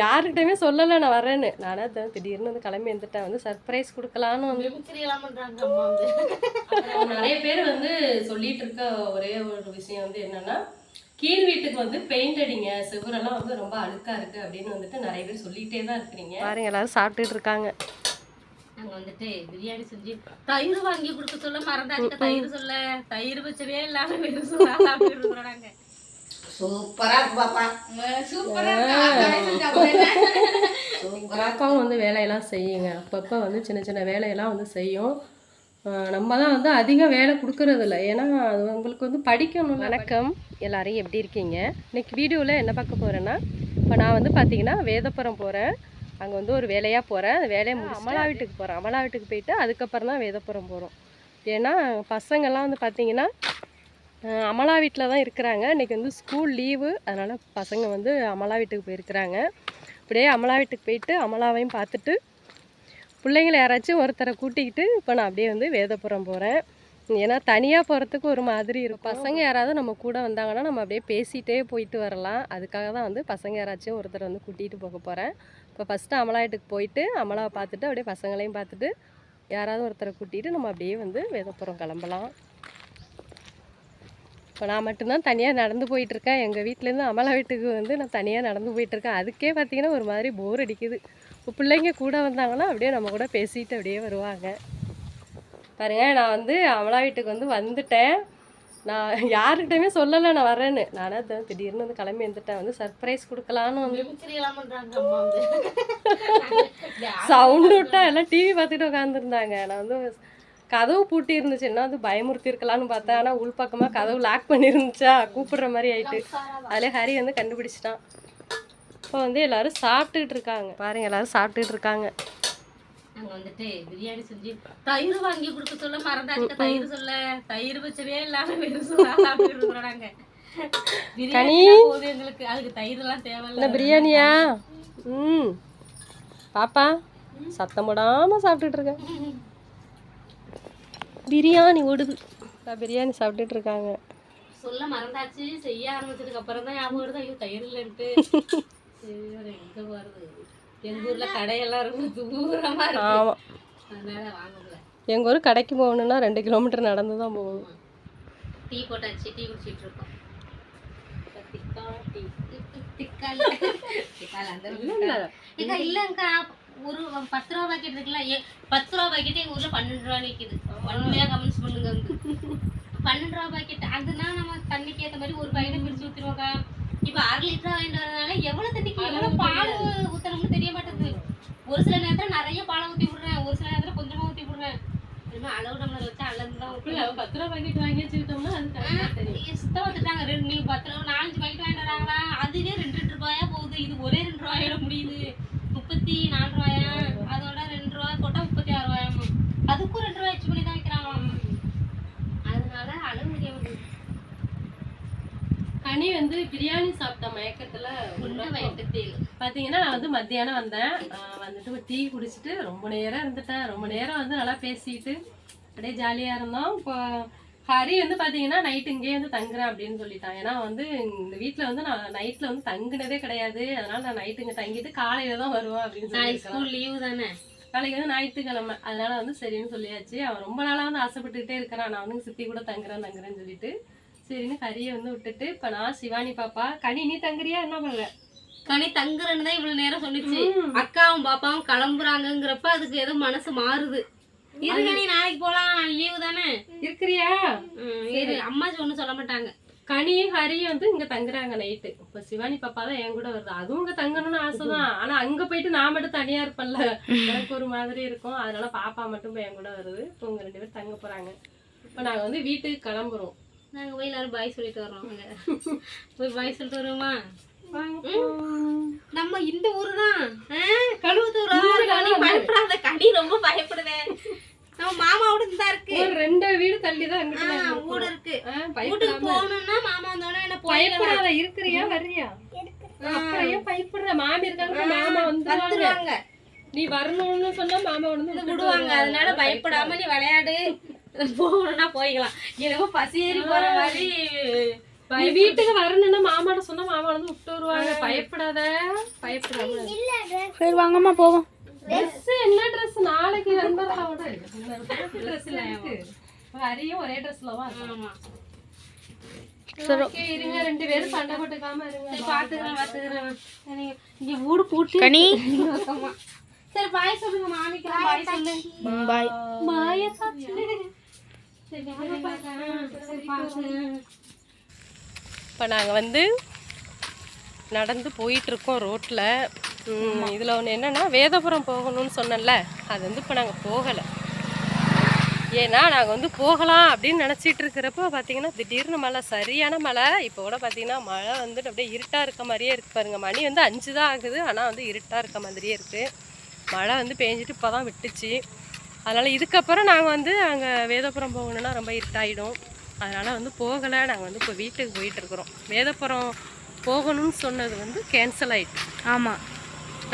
யாருக்கிட்டையுமே சொல்லலை நான் வரேன்னு நானே அதான் திடீர்னு வந்து கிளம்பி வந்துட்டேன் வந்து சர்ப்ரைஸ் கொடுக்கலான்னு வந்து. நிறைய பேர் வந்து சொல்லிட்டு இருக்க ஒரே ஒரு விஷயம் வந்து என்னன்னா கீழ் வீட்டுக்கு வந்து பெயிண்ட் அடிங்க சுவரெல்லாம் வந்து ரொம்ப அழுக்கா இருக்கு அப்படின்னு வந்துட்டு நிறைய பேர் சொல்லிட்டே தான் இருக்கிறீங்க. பாருங்க எல்லாரும் சாப்பிட்டுட்டு இருக்காங்க. நாங்க வந்துட்டு பிரியாணி செஞ்சு தயிர் வாங்கி கொடுக்க சொல்ல மறந்தாச்சு தயிர் சொல்ல தயிர் பச்சவே இல்லாம வெறும் சோறா சாப்பிட்டு இருக்கிறோம் நாங்க. சூப்பரா பாப்பா அக்காவும் வந்து வேலையெல்லாம் செய்யுங்க. அப்பப்போ வந்து சின்ன சின்ன வேலையெல்லாம் வந்து செய்யும். நம்ம தான் வந்து அதிக வேலை கொடுக்கறது இல்ல ஏன்னா அது உங்களுக்கு வந்து படிக்கணும் வணக்கம். எல்லாரும் எப்படி இருக்கீங்க? இன்னைக்கு வீடியோவில் என்ன பார்க்க போகிறேன்னா இப்போ நான் வந்து பார்த்தீங்கன்னா வேதப்புறம் போகிறேன் அங்கே வந்து ஒரு வேலையாக போகிறேன் அந்த வேலையை முடிச்சு அமலா வீட்டுக்கு போகிறேன் அமலா வீட்டுக்கு போயிட்டு அதுக்கப்புறம் தான் வேதப்புறம் போகிறோம் ஏன்னா பசங்கள்லாம் வந்து பார்த்தீங்கன்னா அமலா வீட்டில் தான் இருக்கிறாங்க. இன்றைக்கி வந்து ஸ்கூல் லீவு அதனால் பசங்க வந்து அமலா வீட்டுக்கு போயிருக்கிறாங்க. அப்படியே அமலா வீட்டுக்கு போயிட்டு அமலாவையும் பார்த்துட்டு பிள்ளைங்கள யாராச்சும் ஒருத்தரை கூட்டிக்கிட்டு இப்போ நான் அப்படியே வந்து வேதப்புறம் போகிறேன் ஏன்னா தனியாக போகிறதுக்கு ஒரு மாதிரி இருக்கும். பசங்க யாராவது நம்ம கூட வந்தாங்கன்னா நம்ம அப்படியே பேசிகிட்டே போயிட்டு வரலாம். அதுக்காக தான் வந்து பசங்க யாராச்சும் ஒருத்தரை வந்து கூட்டிகிட்டு போக போகிறேன் இப்போ ஃபஸ்ட்டு அமலா வீட்டுக்கு போயிட்டு அமலாவை பார்த்துட்டு அப்படியே பசங்களையும் பார்த்துட்டு யாராவது ஒருத்தரை கூட்டிகிட்டு நம்ம அப்படியே வந்து வேதப்புறம் கிளம்பலாம். இப்போ நான் மட்டும்தான் தனியாக நடந்து போயிட்டுருக்கேன். எங்கள் வீட்டிலேருந்து அமலா வீட்டுக்கு வந்து நான் தனியாக நடந்து போயிட்டுருக்கேன். அதுக்கே பார்த்தீங்கன்னா ஒரு மாதிரி போர் அடிக்குது. இப்போ பிள்ளைங்க கூட வந்தாங்கன்னா அப்படியே நம்ம கூட பேசிட்டு அப்படியே வருவாங்க. பாருங்க நான் வந்து அமலா வீட்டுக்கு வந்து வந்துட்டேன். நான் யாருக்கிட்டையுமே சொல்லலை நான் வரேன்னு நானே அதான் திடீர்னு வந்து கிளம்பி வந்துட்டேன் வந்து சர்ப்ரைஸ் கொடுக்கலான்னு வந்து. சவுண்டு விட்டா எல்லாம் டிவி பார்த்துட்டு உட்காந்துருந்தாங்க நான் வந்து கதவு பூட்டி இருந்துச்சு என்ன வந்து பயமுறுத்தி இருக்கலாம்னு பார்த்தேன். ஆனால் உள்பக்கமாக கதவு லாக் பண்ணியிருந்துச்சா கூப்பிடுற மாதிரி ஆயிட்டு. அதில் ஹரி வந்து கண்டுபிடிச்சிட்டான். இப்போ வந்து எல்லாரும் சாப்பிட்டுட்டு இருக்காங்க. பாருங்க எல்லாரும் சாப்பிட்டுட்டு இருக்காங்க. வந்துட்டு பிரியாணி செஞ்சு தயிர் வாங்கி கொடுக்க சொல்ல தயிர் சொல்ல தயிர் வெறும் எங்களுக்கு. அதுக்கு தேவையில்ல. பிரியாணியா? ம். பாப்பா சத்தம் போடாமல் சாப்பிட்டுட்டு இருக்கேன் பிரியாணி ஓடுது. பிரியாணி சாப்பிட்டுட்டு இருக்காங்க சொல்ல மறந்தாச்சு செய்ய ஆரம்பிச்சதுக்கு அப்புறம் தான் ஞாபகம் வருது. ஐயோ தயிர் இல்லைன்ட்டு. எங்க போறது? எங்க ஊர்ல கடையெல்லாம் ரொம்ப தூரமா இருக்கு. அதனால வாங்கல எங்கள் ஊர் கடைக்கு போகணுன்னா ரெண்டு கிலோமீட்டர் நடந்து தான் போகணும் டீ போட்டாச்சு. டீ குடிச்சிட்டு இருக்கோம் திக்கா டீ ஒரு பத்து ரூபா பாக்கெட் இருக்குல்ல ஏ பத்து ரூபா பாக்கெட் எங்க ஊர்ல பன்னெண்டு ரூபா நிக்குது. உண்மையா கமெண்ட்ஸ் பண்ணுங்க வந்து. பன்னெண்டு ரூபா பாக்கெட் அதுனா நம்ம தண்ணிக்கு ஏத்த மாதிரி ஒரு பாக்கெட் பிரிச்சு ஊத்திருவோம்க்கா இப்ப அரை லிட்டர் வாங்கிட்டு வரதுனால எவ்வளவு தண்ணிக்கு எவ்வளவு பால் ஊத்தணும்னு தெரிய மாட்டேங்குது. ஒரு சில நேரத்துல நிறைய பாலை ஊத்தி விடுறேன் ஒரு சில நேரத்துல கொஞ்சமா ஊத்தி விடுறேன். அளவு நம்மள வச்சு அளந்து தான். பத்து ரூபா பாக்கெட் வாங்கி வச்சுக்கிட்டோம்னா அது நீங்க சுத்தம் வந்துட்டாங்க ரெண்டு நீங்க பத்து ரூபா நாலஞ்சு பாக்கெட் வாங்கிட்டு வராங்களா அதுவே ரெண்டு ரெண்டு ரூபாயா போகுது இது ஒரே ரெண்டு ரூபாயோட முடியுது முப்பத்தி நாலு ரூபாயா அதோட ரெண்டு ரூபா போட்டா முப்பத்தி ஆறு ரூபாயாமா அதுக்கும் ரெண்டு ரூபாய் வச்சு பண்ணி தான் வைக்கிறாங்களாம் அதனால அளவு முடிய முடியுது கனி வந்து பிரியாணி சாப்பிட்ட மயக்கத்தில் ஒன்று வயிற்றுத்தேல் பார்த்தீங்கன்னா நான் வந்து மத்தியானம் வந்தேன். வந்துட்டு ஒரு டீ குடிச்சிட்டு ரொம்ப நேரம் இருந்துட்டேன். ரொம்ப நேரம் வந்து நல்லா பேசிட்டு அப்படியே ஜாலியாக இருந்தோம். இப்போ ஹரி வந்து பார்த்தீங்கன்னா நைட்டு இங்கேயே வந்து தங்குறேன் அப்படின்னு சொல்லிட்டான். ஏன்னா வந்து இந்த வீட்டில் வந்து நான் நைட்டில் வந்து தங்குனதே கிடையாது. அதனால நான் நைட்டு இங்கே தங்கிட்டு காலையில தான் வருவேன் அப்படின்னு சொல்லி லீவு தானே? நாளைக்கு வந்து ஞாயிற்றுக்கிழமை. அதனால வந்து சரின்னு சொல்லியாச்சு. அவன் ரொம்ப நாளாக வந்து ஆசைப்பட்டுக்கிட்டே இருக்கிறான். நான் வந்து சித்தி கூட தங்குறேன் தங்குறேன்னு சொல்லிட்டு. சரின்னு கறியை வந்து விட்டுட்டு இப்போ நான் சிவானி பாப்பா. கனி நீ தங்குறியா? என்ன பண்ணுற கனி தங்குறேன்னு தான் இவ்வளவு நேரம் சொல்லிச்சு அக்காவும் பாப்பாவும் கிளம்புறாங்கங்கிறப்ப அதுக்கு ஏதோ மனசு மாறுது. இருங்க நீ நாளைக்கு போலாம். லீவு தானே? இருக்கிறியா? சரி. அம்மாச்சி ஒண்ணும் சொல்ல மாட்டாங்க. கனியும் ஹரியும் வந்து இங்க தங்குறாங்க நைட்டு இப்ப சிவானி பாப்பா தான் என் கூட வருது. அதுவும் இங்க தங்கணும்னு ஆசைதான். ஆனா அங்க போயிட்டு நான் மட்டும் தனியா இருப்பேன்ல. எனக்கு ஒரு மாதிரி இருக்கும். அதனால பாப்பா மட்டும் போய் என் கூட வருது. இப்போ உங்க ரெண்டு பேரும் தங்க போறாங்க. இப்போ நாங்க வந்து வீட்டுக்கு கிளம்புறோம். நாங்க போய் எல்லாரும் பாய் சொல்லிட்டு வர்றோம். போய் பாய் சொல்லிட்டு வருவோமா? நம்ம இந்த ஊரு தான் கழுவுத்தூர். கனி ரொம்ப பயப்படுதே. நம்ம மாமாவோட இந்த இருக்கு. ஒரு ரெண்டு வீடு தள்ளி தான் வீடு. இருக்கு. வீட்டுக்கு போகணும்னா மாமா வந்தோடனே என்ன பயப்படாத இருக்கிறியா வர்றியா? அப்புறம் ஏன் பயப்படுற? மாமி இருக்காங்க மாமா வந்துருவாங்க. நீ வரணும்னு சொன்னா மாமா வந்து விடுவாங்க. அதனால பயப்படாம நீ விளையாடு. போகணும்னா போய்க்கலாம். என்னமோ பசி ஏறி போற மாதிரி வீட்டுக்கு வரணும்னா மாமாட்ட சொன்னா மாமா வந்து விட்டு வருவாங்க. பயப்படாத பயப்படாம சரி வாங்கம்மா போவோம். ட்ரெஸ் என்ன ட்ரெஸ் நாளைக்கு விட ட்ரெஸ் இல்ல அரியும் ஒரே ட்ரெஸ்ல ஆமா. இருங்க. ரெண்டு பேரும் சண்டை போட்டுக்காம இருங்க. பாத்துக்கிறேன் பாத்துக்கிறேன். நீங்க இங்க வீடு பூட்டி கனி. ஆமா. சரி பாய் சொல்லுங்க மாமிக்கு பாய் சொல்லு. பாய் பாய சரி சரி பாத்து இப்போ நாங்கள் வந்து நடந்து போயிட்டுருக்கோம் ரோட்டில் இதில் ஒன்று என்னென்னா வேதபுரம் போகணும்னு சொன்னேன்ல. அது வந்து இப்போ நாங்கள் போகலை. ஏன்னா நாங்கள் வந்து போகலாம் அப்படின்னு நினச்சிட்டு இருக்கிறப்ப பார்த்தீங்கன்னா திடீர்னு மழை சரியான மழை. இப்போ கூட பார்த்தீங்கன்னா மழை வந்துட்டு அப்படியே இருட்டாக இருக்க மாதிரியே இருக்கு பாருங்கள் மணி வந்து அஞ்சு தான் ஆகுது ஆனால் வந்து இருட்டாக இருக்க மாதிரியே இருக்குது மழை வந்து பேஞ்சிட்டு இப்போ தான் விட்டுச்சு. அதனால் இதுக்கப்புறம் நாங்கள் வந்து அங்கே வேதபுரம் போகணுன்னா ரொம்ப இருட்டாயிடும். அதனால் வந்து போகலை. நாங்கள் வந்து இப்போ வீட்டுக்கு போயிட்டு இருக்கிறோம். வேதபுரம் போகணும்னு சொன்னது வந்து கேன்சல் ஆயிட்டு. ஆமாம்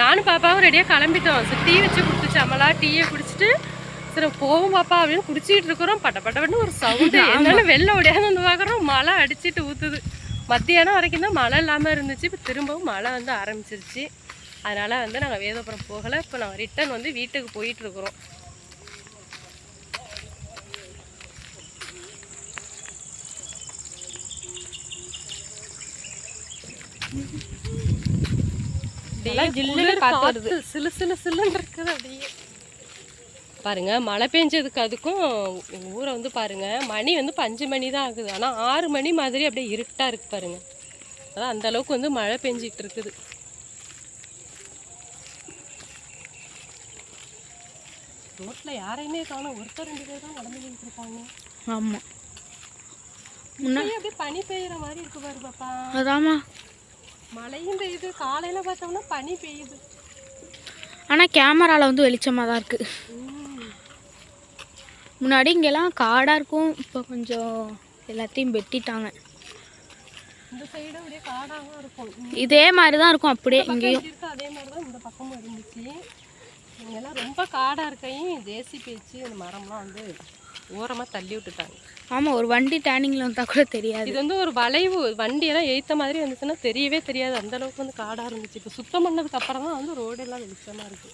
நானும் பாப்பாவும் ரெடியாக கிளம்பிட்டோம். சரி டீ வச்சு கொடுத்துச்சு அம்மலா டீயை குடிச்சிட்டு சரி போவோம் பாப்பா அப்படின்னு குடிச்சிட்டு இருக்கிறோம். பட்ட பட்டப்பட்டு ஒரு சவுண்டு. என்னன்னு வெளில ஓடியாந்து வந்து பார்க்குறோம் மழை அடிச்சிட்டு ஊற்றுது மத்தியானம் வரைக்கும் தான் மழை இல்லாமல் இருந்துச்சு. இப்போ திரும்பவும் மழை வந்து ஆரம்பிச்சிருச்சு. அதனால் வந்து நாங்கள் வேதபுரம் போகலை. இப்போ நாங்கள் ரிட்டர்ன் வந்து வீட்டுக்கு போயிட்டு இருக்கிறோம் ஜில்லுன்னு காத்து வருது. காத்து சிலு சிலு சிலுன்னு இருக்குது அப்படியே. பாருங்க மழை பெஞ்சதுக்கு அதுக்கும் ஊரை வந்து பாருங்க மணி வந்து இப்போ அஞ்சு மணி தான் ஆகுது. ஆனால் ஆறு மணி மாதிரி அப்படியே இருட்டா இருக்கு பாருங்க. அதான் அந்த அளவுக்கு வந்து மழை பெஞ்சிட்டு இருக்குது. ரோட்ல யாரையுமே காணோம். ஒருத்தர் ரெண்டு பேர் தான் நடந்து இருக்காங்க. ஆமாம் இப்பயே அப்படியே பனி பெய்யுற மாதிரி இருக்கு பாரு பாப்பா. அதாம்மா. மழையும் பெய்யுது காலையில பார்த்தோம்னா பனி பெய்யுது. ஆனால் கேமராவில் வந்து வெளிச்சமாக தான் இருக்குது முன்னாடி இங்கெல்லாம் காடாக இருக்கும் இப்போ கொஞ்சம் எல்லாத்தையும் வெட்டிட்டாங்க. இந்த சைடு அப்படியே காடாக இருக்கும். இதே மாதிரி தான் இருக்கும் அப்படியே இங்கேயும். அதே மாதிரி தான் இந்த பக்கமும் இருந்துச்சு. இங்கெல்லாம் ரொம்ப காடாக இருக்கையும் ஜேசி பேச்சு இந்த மரம்லாம் வந்து ஓரமாக தள்ளி விட்டுட்டாங்க. ஆமாம் ஒரு வண்டி டேனிங்கில் வந்தால் கூட தெரியாது. இது வந்து ஒரு வளைவு வண்டியெல்லாம் எய்த்த மாதிரி வந்துச்சுன்னா தெரியவே தெரியாது. அந்த அளவுக்கு வந்து காடாக இருந்துச்சு. இப்போ சுத்தம் பண்ணதுக்கு அப்புறம் தான் வந்து ரோடெல்லாம் வெளிச்சமாக இருக்கு.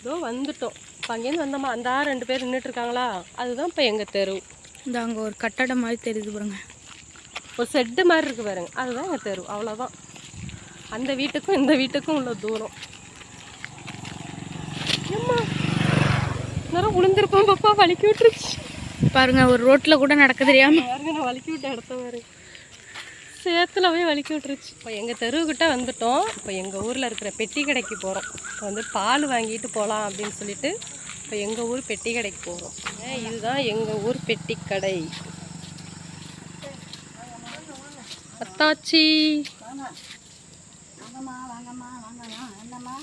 இதோ வந்துட்டோம். இப்போ அங்கேருந்து வந்தோமா? அந்த ஆறு ரெண்டு பேர் நின்றுட்டு இருக்காங்களா? அதுதான் இப்போ எங்கள் தெரு. இந்த அங்கே ஒரு கட்டடம் மாதிரி தெரியுது பாருங்க. ஒரு செட்டு மாதிரி இருக்கு பாருங்க. அதுதான் எங்கள் தெரு. அவ்வளோதான் அந்த வீட்டுக்கும் இந்த வீட்டுக்கும் உள்ள தூரம். நேரம் விழுந்திருப்போம் பாப்பா வலிக்கி விட்டுருச்சு. பாருங்க ஒரு ரோட்டில் கூட நடக்க தெரியாம. பாருங்க நான் வலிக்கி விட்ட இடத்த பாருங்க சேத்துல போய் வலிக்கி விட்டுருச்சு. இப்போ எங்கள் தெருவுக்கிட்ட வந்துட்டோம். இப்போ எங்கள் ஊரில் இருக்கிற பெட்டி கடைக்கு போகிறோம் இப்போ வந்து பால் வாங்கிட்டு போகலாம் அப்படின்னு சொல்லிட்டு இப்போ எங்கள் ஊர் பெட்டி கடைக்கு போகிறோம் இதுதான் எங்கள் ஊர் பெட்டி கடை. அத்தாச்சி. வாங்கம்மா வாங்கம்மா வாங்கம்மா என்னம்மா?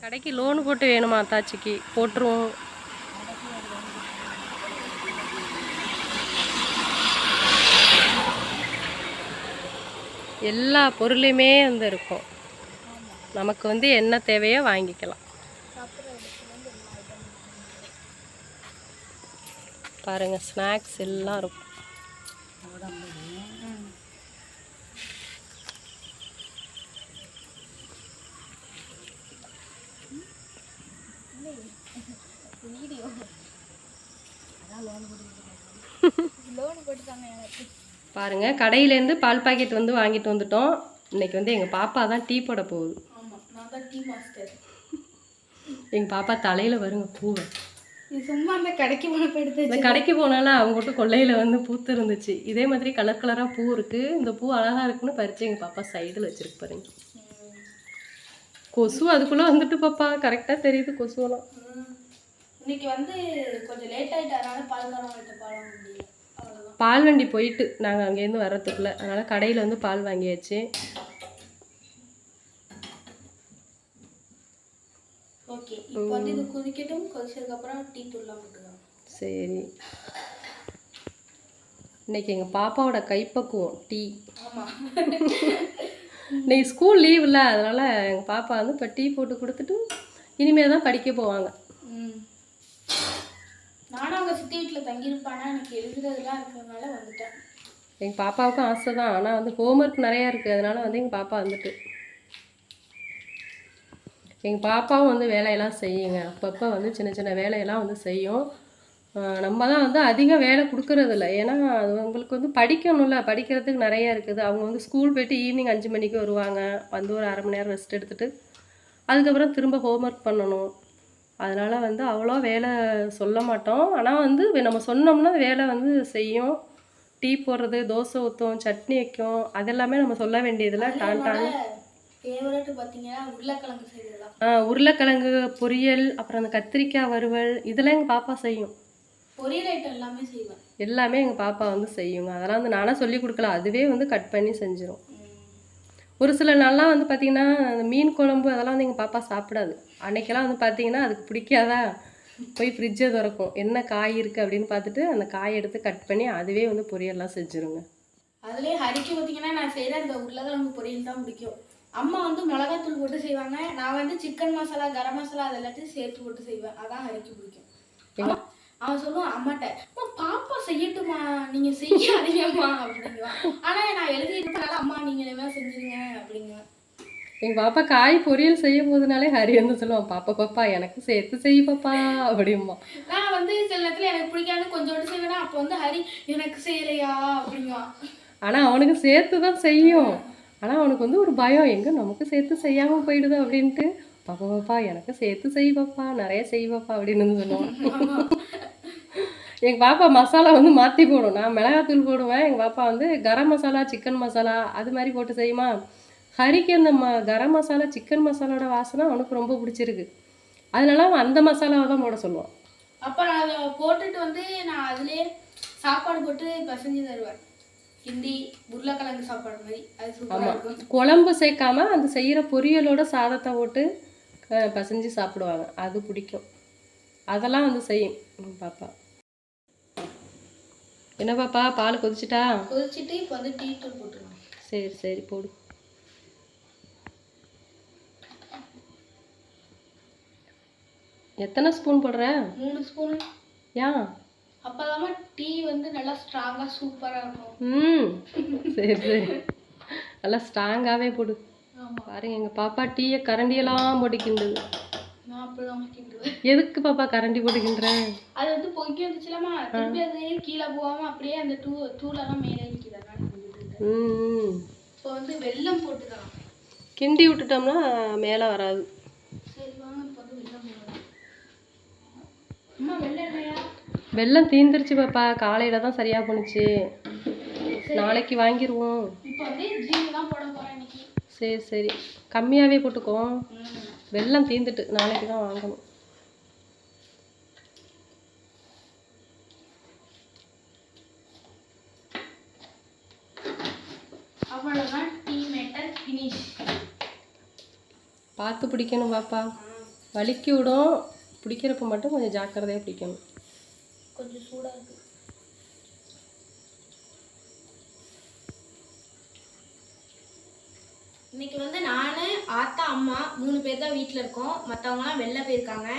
கடைக்கு லோன் போட்டு வேணுமா தாச்சிக்கு போட்டுருவோம். எல்லா பொருளையுமே வந்து இருக்கும். நமக்கு வந்து என்ன தேவையோ வாங்கிக்கலாம். பாருங்க ஸ்நாக்ஸ் எல்லாம் இருக்கும். பாருங்க கடையிலேருந்து பால் பாக்கெட் வந்து வாங்கிட்டு வந்துட்டோம். இன்னைக்கு வந்து எங்கள் பாப்பா தான் டீ போட போகுது. எங்கள் பாப்பா தலையில் வருங்க பூவை. சும்மா அந்த கடைக்கு போன எடுத்து கடைக்கு போனாலும் அவங்க வீட்டு கொல்லையில் வந்து பூத்து இருந்துச்சு. இதே மாதிரி கலர் கலராக பூ இருக்குது இந்த பூ அழகாக இருக்குன்னு பறித்து எங்கள் பாப்பா சைடில் வச்சிருக்கு பாருங்க. கொசு அதுக்குள்ளே வந்துட்டு பாப்பா. கரெக்டாக தெரியுது கொசுவெல்லாம். இன்னைக்கு வந்து கொஞ்சம் லேட் ஆயிட்டு அதனால பால்காரவங்கள்ட்ட பால் வாங்க முடியல. பால் வண்டி போயிட்டு நாங்கள் அங்கேருந்து வர்றதுக்குள்ள. அதனால் கடையில் வந்து பால் வாங்கியாச்சு. ஓகே இப்போ வந்து இது கொதிக்கட்டும் கொதிச்சதுக்கப்புறம் டீ தூள்லாம் போட்டுக்கலாம். சரி. இன்னைக்கு எங்கள் பாப்பாவோட கைப்பக்குவம் டீ. ஆமாம் இன்னைக்கு ஸ்கூல் லீவ் இல்லை அதனால் எங்கள் பாப்பா வந்து இப்போ டீ போட்டு கொடுத்துட்டு இனிமே தான் படிக்க போவாங்க. நானும் அவங்க சித்தி வீட்டில் தங்கியிருப்பானா? எனக்கு எழுதுறதுலாம் இருக்கிறதுனால வந்துட்டேன். எங்கள் பாப்பாவுக்கும் ஆசை தான் ஆனால் வந்து ஹோம்ஒர்க் நிறையா இருக்குது அதனால வந்து எங்கள் பாப்பா வந்துட்டு. எங்கள் பாப்பாவும் வந்து வேலையெல்லாம் செய்யுங்க. அப்பப்போ வந்து சின்ன சின்ன வேலையெல்லாம் வந்து செய்யும். நம்ம தான் வந்து அதிகம் வேலை கொடுக்கறதில்ல. ஏன்னா அது உங்களுக்கு வந்து படிக்கணும்ல. படிக்கிறதுக்கு நிறைய இருக்குது. அவங்க வந்து ஸ்கூல் போயிட்டு ஈவினிங் அஞ்சு மணிக்கு வருவாங்க. வந்து ஒரு அரை மணி நேரம் ரெஸ்ட் எடுத்துகிட்டு அதுக்கப்புறம் திரும்ப ஹோம்ஒர்க் பண்ணணும். அதனால் வந்து அவ்வளோ வேலை சொல்ல மாட்டோம். ஆனால் வந்து நம்ம சொன்னோம்னா வேலை வந்து செய்யும். டீ போடுறது தோசை ஊற்றும் சட்னி வைக்கும். அதெல்லாமே நம்ம சொல்ல வேண்டியதில்ல டான் டான். உருளைக்கிழங்கு செய்யலாம் ஆ, உருளைக்கிழங்கு பொரியல் அப்புறம் அந்த கத்திரிக்காய் வறுவல் இதெல்லாம் எங்கள் பாப்பா செய்யும். பொரியல் ஐட்டம் எல்லாமே எங்கள் பாப்பா வந்து செய்யுங்க. அதெல்லாம் வந்து நானாக சொல்லி கொடுக்கல. அதுவே வந்து கட் பண்ணி செஞ்சிரும். ஒரு சில நாள்லாம் வந்து பார்த்திங்கன்னா அந்த மீன் குழம்பு அதெல்லாம் வந்து எங்கள் பாப்பா சாப்பிடாது. அன்னைக்கெல்லாம் வந்து பார்த்தீங்கன்னா அதுக்கு பிடிக்காதா? போய் ஃப்ரிட்ஜை திறக்கும். என்ன காய் இருக்குது அப்படின்னு பார்த்துட்டு அந்த காயை எடுத்து கட் பண்ணி அதுவே வந்து பொரியல்லாம் செஞ்சுருங்க. அதுலேயே ஹரிக்கு பார்த்தீங்கன்னா நான் செய்கிற அந்த உருளைக்கிழங்கு பொரியல் தான் பிடிக்கும். அம்மா வந்து மிளகாத்தூள் போட்டு செய்வாங்க. நான் வந்து சிக்கன் மசாலா கரம் மசாலா அது எல்லாத்தையும் சேர்த்து போட்டு செய்வேன். அதான் ஹரிக்கு பிடிக்கும். அவன் சொல்லுவான் அம்மாட்ட "அம்மா, பாப்பா செய்யட்டுமா? நீங்க செய்யாதீங்கம்மா அப்படிங்குவான். ஆனா நான் எழுதிருக்கனால அம்மா நீங்க என்ன செஞ்சிருங்க அப்படிங்குவேன். எங்கள் பாப்பா காய் பொரியல் செய்யும் போதுனாலே ஹரி வந்து சொல்லுவான் பாப்பா பாப்பா எனக்கு சேர்த்து செய் பாப்பா அப்படிம்பா. நான் வந்து சில நேரத்துல எனக்கு பிடிக்காது கொஞ்சோண்டு செய்வேனா அப்போ வந்து ஹரி எனக்கு செய்யலையா? அப்படிங்குவான். ஆனால் அவனுக்கு சேர்த்து தான் செய்யும். ஆனால் அவனுக்கு வந்து ஒரு பயம் எங்கே நமக்கு சேர்த்து செய்யாமல் போயிடுது? அப்படின்ட்டு பாப்பா பாப்பா எனக்கு சேர்த்து செய் பாப்பா நிறைய செய் பாப்பா அப்படின்னு சொல்லுவான். எங்கள் பாப்பா மசாலா வந்து மாற்றி போடும் நான் மிளகாத்தூள் போடுவேன் எங்கள் பாப்பா வந்து கரம் மசாலா சிக்கன் மசாலா அது மாதிரி போட்டு செய்யுமா? ஹரிக்கு அந்த ம கரம் மசாலா சிக்கன் மசாலாவோட வாசனை அவனுக்கு ரொம்ப பிடிச்சிருக்கு. அதனால அவன் அந்த மசாலாவை தான் போட சொல்லுவான். அப்போ நான் அதை போட்டுட்டு வந்து நான் அதுலயே சாப்பாடு போட்டு பசஞ்சு தருவேன். ஹிந்தி உருளைக்கிழங்கு சாப்பாடு மாதிரி. அது சூப்பராக இருக்கும். குழம்பு சேர்க்காம அந்த செய்கிற பொரியலோட சாதத்தை போட்டு பசைஞ்சு சாப்பிடுவாங்க. அது பிடிக்கும். அதெல்லாம் வந்து செய்யும். பாப்பா. என்ன பாப்பா? பால் கொதிச்சிட்டா? கொதிச்சுட்டு இப்போ வந்து டீ தூள் சரி சரி போடு. எத்தனை ஸ்பூன் போடுற? மூணு ஸ்பூனு. ஏன் அப்போதாம்மா டீ வந்து நல்லா ஸ்ட்ராங்காக சூப்பராக இருக்கும். ம். சரி சரி. நல்லா ஸ்ட்ராங்காகவே போடு. பாருங்க எங்கள் பாப்பா டீயை கரண்டியெல்லாம் போட்டு கிண்டுது நான் அப்படிதான் கிண்டுவேன். எதுக்கு பாப்பா கரண்டி போட்டு கிண்டுறேன் அது வந்து பொங்கி வந்துச்சுலாமா திருப்பி அது கீழே போகாம அப்படியே அந்த டூ தூளெல்லாம் மேலே நிற்கிறதுனால ம். இப்போ வந்து வெல்லம் போட்டுக்கலாம். கிண்டி விட்டுட்டோம்னா மேலே வராது சரி வாங்க இப்போ வந்து வெல்லம் போடலாம் அம்மா வெள்ளம் தீந்துருச்சு பாப்பா. காலையில் தான் சரியாக போணுச்சு. நாளைக்கு வாங்கிடுவோம் சரி சரி. கம்மியாகவே போட்டுக்கோ. வெள்ளம் தீந்துட்டு நாளைக்கு தான் வாங்கணும். பார்த்து பிடிக்கணும் பாப்பா. வலிக்கி விடும். பிடிக்கிறப்ப மட்டும் கொஞ்சம் ஜாக்கிரதையாக பிடிக்கணும். கொஞ்சம் சூடாக இருக்கு. இன்னைக்கு வந்து நான் ஆத்தா அம்மா மூணு பேர் தான் வீட்டில் இருக்கோம். மற்றவங்களாம் வெளில போயிருக்காங்க.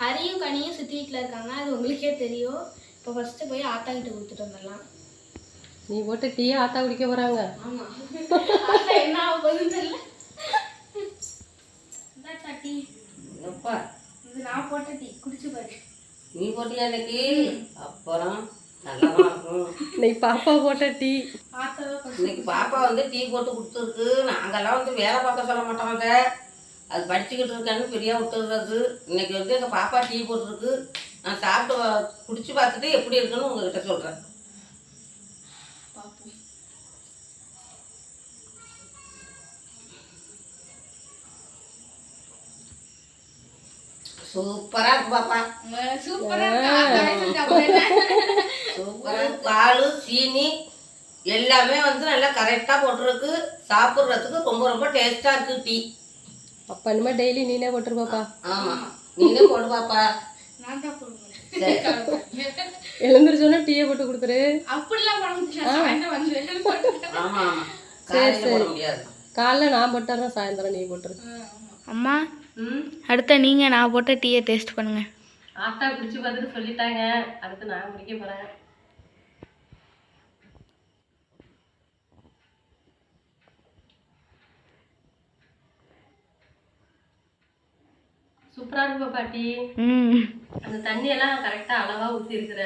ஹரியும் கனியும் சித்தி வீட்டில் இருக்காங்க. அது உங்களுக்கே தெரியும். இப்போ ஃபஸ்ட்டு போய் ஆத்தா கிட்ட கொடுத்துட்டு வந்துடலாம். நீ போட்டு டீயை ஆத்தா குடிக்க போகிறாங்க ஆமாம் ஆத்தா என்ன ஆக போகுதுன்னு தெரியல. டீ. எப்பா இது நான் போட்ட டீ குடிச்சு பாரு. நீ போட்டியா இன்னைக்கு? அப்புறம் இன்னைக்கு பாப்பா போட்ட டீ. இன்னைக்கு பாப்பா வந்து டீ போட்டு கொடுத்துருக்கு. நாங்கெல்லாம் வந்து வேலை பார்க்க சொல்ல மாட்டோங்க அது படிச்சுக்கிட்டு இருக்கேன்னு ஃப்ரீயாக விட்டுறது. இன்னைக்கு வந்து எங்கள் பாப்பா டீ போட்டிருக்கு. நான் சாப்பிட்டு வா- குடிச்சு பார்த்துட்டு எப்படி இருக்குன்னு உங்ககிட்ட சொல்கிறேன் இருக்கு? சூப்பரா இருக்கு செஞ்சாங்க சூப்பராக இருக்கு. பால் சீனி எல்லாமே வந்து நல்லா கரெக்டாக போட்டிருக்கு. சாப்பிட்றதுக்கு ரொம்ப ரொம்ப டேஸ்ட்டாக இருக்குது டீ. அப்போ இனிமேல் டெய்லி நீனே போட்டுரு பாப்பா ஆமாம் நீனே போடு பாப்பா நான் தான் போடுவேன். சரி. எழுந்திரிச்சோன்னே டீயை போட்டு கொடுத்துரு. அப்படிலாம் பண்ண முடியாது. போட முடியாது. காலைல நான் போட்டுறேன் சாயந்தரம் நீ போட்டுரு. அம்மா அடுத்த நீங்கள் நான் போட்ட டீயை டேஸ்ட் பண்ணுங்க. ஆத்தா குடிச்சு பார்த்துட்டு சொல்லிட்டாங்க. அடுத்து நான் குடிக்க போகிறேன் சூப்பராக இருக்கு பாட்டி. அந்த தண்ணியெல்லாம் கரெக்டாக அளவாக ஊற்றிருக்கிற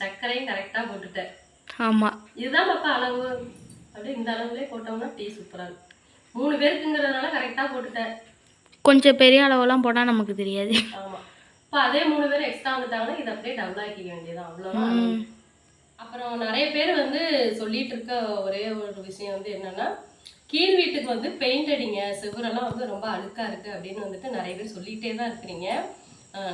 சர்க்கரையும் கரெக்டாக போட்டுட்டேன் ஆமாம் இதுதான் பாப்பா அளவு. அப்படியே இந்த அளவுலேயே போட்டோம்னா டீ சூப்பராக இருக்கும். மூணு பேருக்குங்கிறதுனால கரெக்டாக போட்டுட்டேன் கொஞ்சம் பெரிய அளவெல்லாம் போட்டால் நமக்கு தெரியாது. இப்போ அதே மூணு பேர் எக்ஸ்ட்ரா வந்துட்டாங்கன்னா இதை அப்படியே டபுள் ஆக்கிக்க வேண்டியதான் அவ்வளோதான். அப்புறம் நிறைய பேர் வந்து சொல்லிட்டு இருக்க ஒரே ஒரு விஷயம் வந்து என்னன்னா கீழ் வீட்டுக்கு வந்து பெயிண்ட் அடிங்க செவுரெல்லாம் வந்து ரொம்ப அழுக்கா இருக்கு அப்படின்னு வந்துட்டு நிறைய பேர் சொல்லிட்டே தான் இருக்கிறீங்க.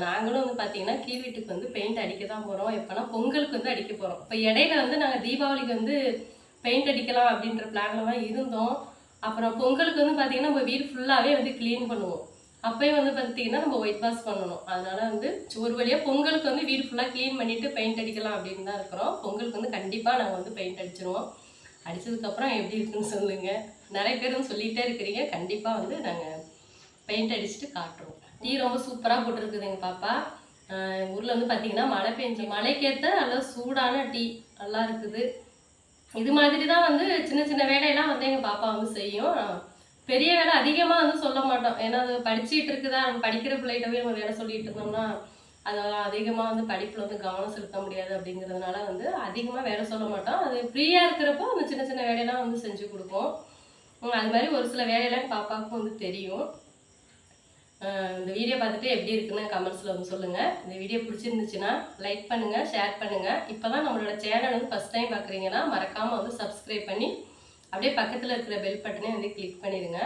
நாங்களும் வந்து பார்த்தீங்கன்னா கீழ் வீட்டுக்கு வந்து பெயிண்ட் அடிக்க தான் போகிறோம் எப்போனா பொங்கலுக்கு வந்து அடிக்க போகிறோம் இப்போ இடையில வந்து நாங்கள் தீபாவளிக்கு வந்து பெயிண்ட் அடிக்கலாம் அப்படின்ற பிளான்ல தான் இருந்தோம். அப்புறம் பொங்கலுக்கு வந்து பார்த்திங்கன்னா நம்ம வீடு ஃபுல்லாகவே வந்து க்ளீன் பண்ணுவோம். அப்பயும் வந்து பார்த்தீங்கன்னா நம்ம ஒயிட் வாஷ் பண்ணணும். அதனால் வந்து ஒரு வழியாக பொங்கலுக்கு வந்து வீடு ஃபுல்லாக க்ளீன் பண்ணிவிட்டு பெயிண்ட் அடிக்கலாம் அப்படின்னு தான் இருக்கிறோம். பொங்கலுக்கு வந்து கண்டிப்பாக நாங்கள் வந்து பெயிண்ட் அடிச்சிருவோம். அடித்ததுக்கப்புறம் எப்படி இருக்குன்னு சொல்லுங்கள் நிறைய பேர் சொல்லிகிட்டே இருக்கிறீங்க. கண்டிப்பாக வந்து நாங்கள் பெயிண்ட் அடிச்சுட்டு காட்டுறோம். டீ ரொம்ப சூப்பராக போட்டிருக்குது எங்கள் பாப்பா. ஊரில் வந்து பார்த்தீங்கன்னா மழை பெஞ்சு மழைக்கேற்ற நல்லா சூடான டீ நல்லா இருக்குது. இது மாதிரி தான் வந்து சின்ன சின்ன வேலையெல்லாம் வந்து எங்கள் பாப்பா வந்து செய்யும். பெரிய வேலை அதிகமாக வந்து சொல்ல மாட்டோம். ஏன்னா அது படிச்சுட்டு இருக்குதா? நம்ம படிக்கிற பிள்ளைகிட்டவே நம்ம வேலை சொல்லிட்டு இருந்தோம்னா அதெல்லாம் அதிகமாக வந்து படிப்பில் வந்து கவனம் செலுத்த முடியாது அப்படிங்கிறதுனால வந்து அதிகமாக வேலை சொல்ல மாட்டோம். அது ஃப்ரீயாக இருக்கிறப்போ அந்த சின்ன சின்ன வேலையெல்லாம் வந்து செஞ்சு கொடுப்போம். அது மாதிரி ஒரு சில வேலையெல்லாம் பாப்பாவுக்கும் வந்து தெரியும். இந்த வீடியோ பார்த்துட்டு எப்படி இருக்குன்னு கமெண்ட்ஸில் வந்து சொல்லுங்கள் இந்த வீடியோ பிடிச்சிருந்துச்சுன்னா லைக் பண்ணுங்கள் ஷேர் பண்ணுங்கள் இப்போ தான் நம்மளோட சேனல் வந்து ஃபஸ்ட் டைம் பார்க்குறீங்கன்னா மறக்காமல் வந்து சப்ஸ்கிரைப் பண்ணி அப்படியே பக்கத்தில் இருக்கிற பெல் பட்டனே வந்து கிளிக் பண்ணிடுங்க.